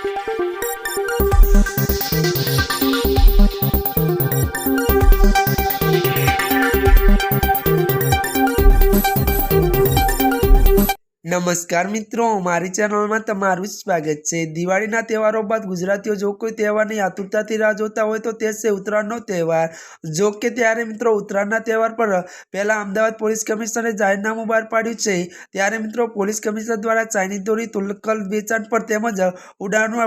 Thank you. નમસ્કાર મિત્રો, મારી ચેનલમાં તમારું સ્વાગત છે. દિવાળીના તહેવારો બાદ ગુજરાતીઓ જો કોઈ તહેવારની આતુરતાથી રાહ જોતા હોય તો તે છે ઉત્તરાયણનો તહેવાર. જો કે ત્યારે મિત્રો, ઉત્તરાયણના તહેવાર પર પહેલાં અમદાવાદ પોલીસ કમિશનરે જાહેરનામું બહાર પાડ્યું છે. ત્યારે મિત્રો, પોલીસ કમિશનર દ્વારા ચાઇનીઝ દોરી, તુલકલ વેચાણ પર તેમજ ઉડાણ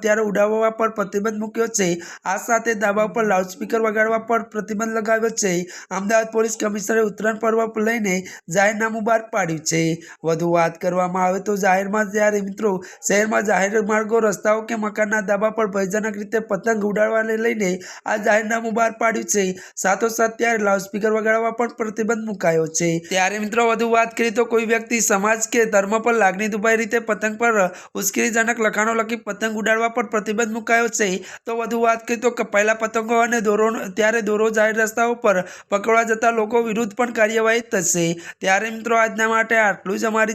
ત્યારે ઉડાવવા પર પ્રતિબંધ મૂક્યો છે. આ સાથે દાબા પર લાઉડસ્પીકર વગાડવા પર પ્રતિબંધ લગાવ્યો છે. અમદાવાદ પોલીસ કમિશનરે ઉત્તરાયણ પર્વ લઈને જાહેરનામું બહાર પાડ્યું છે. વધુ વાત કરવામાં આવે તો જાહેરમાં જ્યારે મિત્રો શહેરમાં જાહેર માર્ગો, રસ્તાઓ કે મકાનના ધાબા પર ભયજનક રીતે પતંગ ઉડાડવાને લઈને આ જાહેરનામું બહાર પાડ્યું છે. સાથોસાથ ત્યારે લાઉડસ્પીકર વગાડવા પણ પ્રતિબંધ મુકાયો છે. ત્યારે મિત્રો વધુ વાત કરીએ તો કોઈ વ્યક્તિ સમાજ કે ધર્મ પર લાગણી દુભાઈ રીતે પતંગ પર ઉશ્કેરીજનક લખાણો લખી પતંગ ઉડાડવા પર પ્રતિબંધ મુકાયો છે. તો વધુ વાત કરીએ તો કપાયેલા પતંગો અને દોરો ત્યારે દોરો જાહેર રસ્તાઓ પર પકડવા જતા લોકો વિરુદ્ધ પણ કાર્યવાહી થશે. ત્યારે મિત્રો આજના માટે આટલું જ. અમારી